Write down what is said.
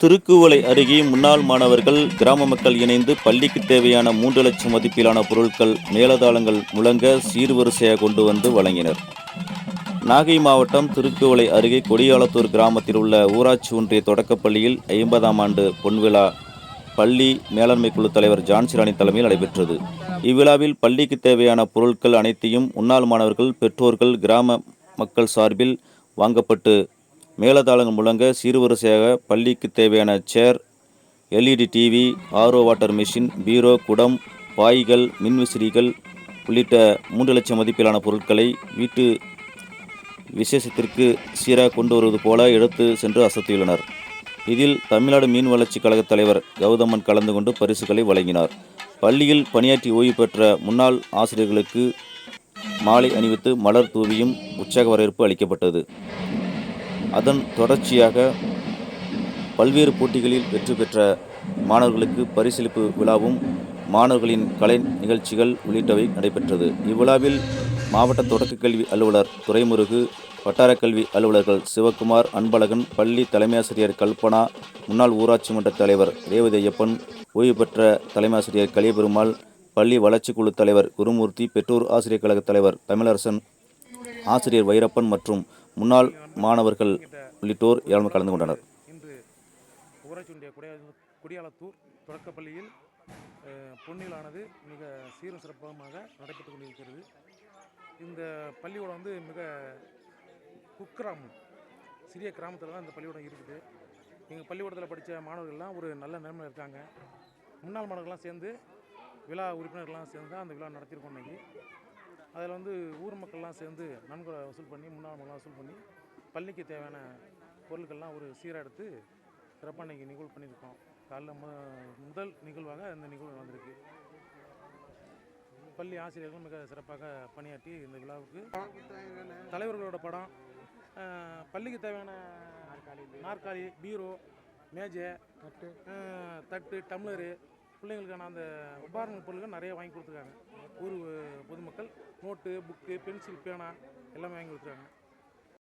திருக்குவளை அருகே முன்னாள் மாணவர்கள் கிராம மக்கள் இணைந்து பள்ளிக்கு தேவையான மூன்று லட்சம் மதிப்பிலான பொருட்கள் மேலதாளங்கள் முழங்க சீர்வரிசையாக கொண்டு வந்து வழங்கினர். நாகை மாவட்டம் திருக்குவளை அருகே கொடியாளத்தூர் கிராமத்தில் உள்ள ஊராட்சி ஒன்றிய தொடக்கப்பள்ளியில் ஐம்பதாம் ஆண்டு பொன்விழா பள்ளி மேலாண்மை குழு தலைவர் ஜான்சிராணி தலைமையில் நடைபெற்றது. இவ்விழாவில் பள்ளிக்கு தேவையான பொருட்கள் அனைத்தையும் முன்னாள் மாணவர்கள் பெற்றோர்கள் கிராம மக்கள் சார்பில் வாங்கப்பட்டு மேலதாளங்கள் முழங்க சீர்வரிசையாக பள்ளிக்கு தேவையான chair LED TV RO water machine பீரோ குடம் பாய்கள் மின்விசிறிகள் உள்ளிட்ட மூன்று லட்சம் மதிப்பிலான பொருட்களை வீட்டு விசேஷத்திற்கு சீராக கொண்டு வருவது போல எடுத்து சென்று அசத்தியுள்ளனர். இதில் தமிழ்நாடு மீன் வளர்ச்சி கழக தலைவர் கௌதமன் கலந்து கொண்டு பரிசுகளை வழங்கினார். பள்ளியில் பணியாற்றி ஓய்வு பெற்ற முன்னாள் ஆசிரியர்களுக்கு மாலை அணிவித்து மலர் தூவியும் உற்சாக வரவேற்பு அளிக்கப்பட்டது. அதன் தொடர்ச்சியாக பல்வேறு போட்டிகளில் வெற்றி பெற்ற மாணவர்களுக்கு பரிசளிப்பு விழாவும் மாணவர்களின் கலை நிகழ்ச்சிகள் உள்ளிட்டவை நடைபெற்றது. இவ்விழாவில் மாவட்ட தொடக்கக் கல்வி அலுவலர் துரைமுருகு வட்டார கல்வி அலுவலர்கள் சிவக்குமார் அன்பழகன் பள்ளி தலைமையாசிரியர் கல்பனா முன்னாள் ஊராட்சி மன்ற தலைவர் ரேவதி ஐயப்பன் ஓய்வு பெற்ற தலைமையாசிரியர் கலியபெருமாள் பள்ளி வளர்ச்சிக் குழு தலைவர் குருமூர்த்தி பெற்றோர் ஆசிரியர் கழக தலைவர் தமிழரசன் ஆசிரியர் வைரப்பன் மற்றும் முன்னாள் மாணவர்கள் உள்ளிட்டோர் ஏராளமாக கலந்து கொண்டனர். இன்று ஊராட்சியுடைய ஒன்றிய குடியாலத்தூர் தொடக்கப்பள்ளியில் பொன்னிலானது மிக சீரும் சிறப்பமாக நடைபெற்று கொண்டிருக்கிறது. இந்த பள்ளிக்கூடம் வந்து மிக குக்கிராமம் சிறிய கிராமத்தில் தான் இந்த பள்ளிக்கூடம் இருக்குது. எங்கள் பள்ளிக்கூடத்தில் படித்த மாணவர்கள்லாம் ஒரு நல்ல நிலைமையில் இருக்காங்க. முன்னாள் மாணவர்கள்லாம் சேர்ந்து விழா உறுப்பினர்கள்லாம் சேர்ந்து தான் அந்த விழா நடத்தியிருக்கோம் இன்றைக்கி அதில் வந்து ஊர் மக்கள்லாம் சேர்ந்து நன்கொடை வசூல் பண்ணி முன்னாள் மக்கள்லாம் வசூல் பண்ணி பள்ளிக்கு தேவையான பொருட்கள்லாம் ஒரு சீராக எடுத்து சிறப்பாக இன்றைக்கி நிகழ்வு பண்ணியிருக்கோம். காலைல மு முதல் நிகழ்வாக இந்த நிகழ்வு வந்திருக்கு பள்ளி ஆசிரியர்கள் மிக சிறப்பாக பணியாற்றி இந்த விழாவுக்கு தலைவர்களோட படம் பள்ளிக்கு தேவையான நாற்காலி பீரோ மேஜை தட்டு தட்டு டம்ளரு பிள்ளைங்களுக்கான அந்த உபகரண பொருட்கள் நிறைய வாங்கி கொடுத்துருக்காங்க. ஒரு நோட்டு புக்கு பென்சில் பேனா எல்லாமே வாங்கி கொடுத்துருக்காங்க.